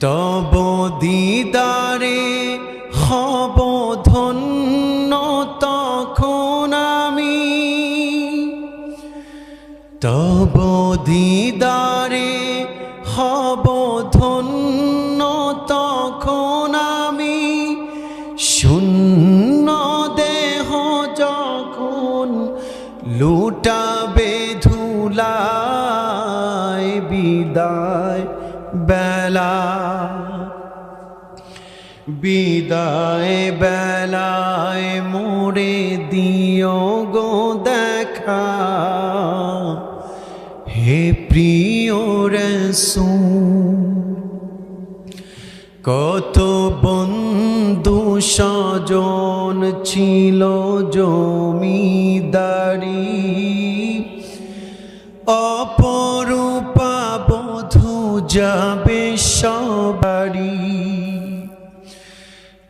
তব দিদারে হব ধন্য তখন আমি। তব দিদারে হব ধন্য তখন আমি। শূন্য দেহ যখন লুটাবে ধুলায় বিদায় বেলা। বিদায় বেলায় মোরে দিও গো দেখা। হে প্রিয় রসুল, কত বন্ধু স্বজন ছিল জমিদারি। বধূ যাবে সবারি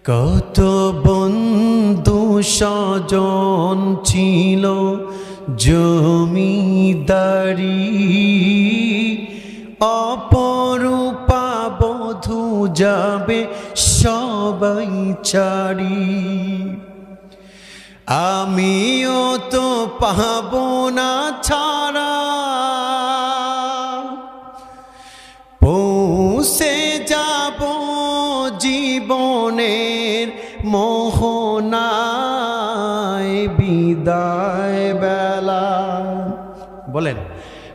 কত বন্ধু স্বজন ছিল জমিদারি। অপরূপা বধূ যাবে সবাই চারি। আমিও তো পাব না ছাড়া। যাব জীবনের মোহনায় বিদায় বেলা। বলেন,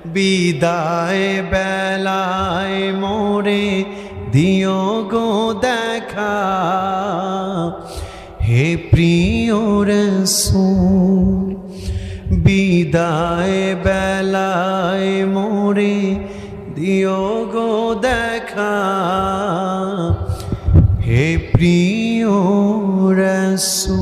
বিদায় বেলায় মোরে দিও গো দেখা। হে প্রিয় রসুল, বিদায় বেলায় মোরে দিও দেখা। হে প্রিয় রসুল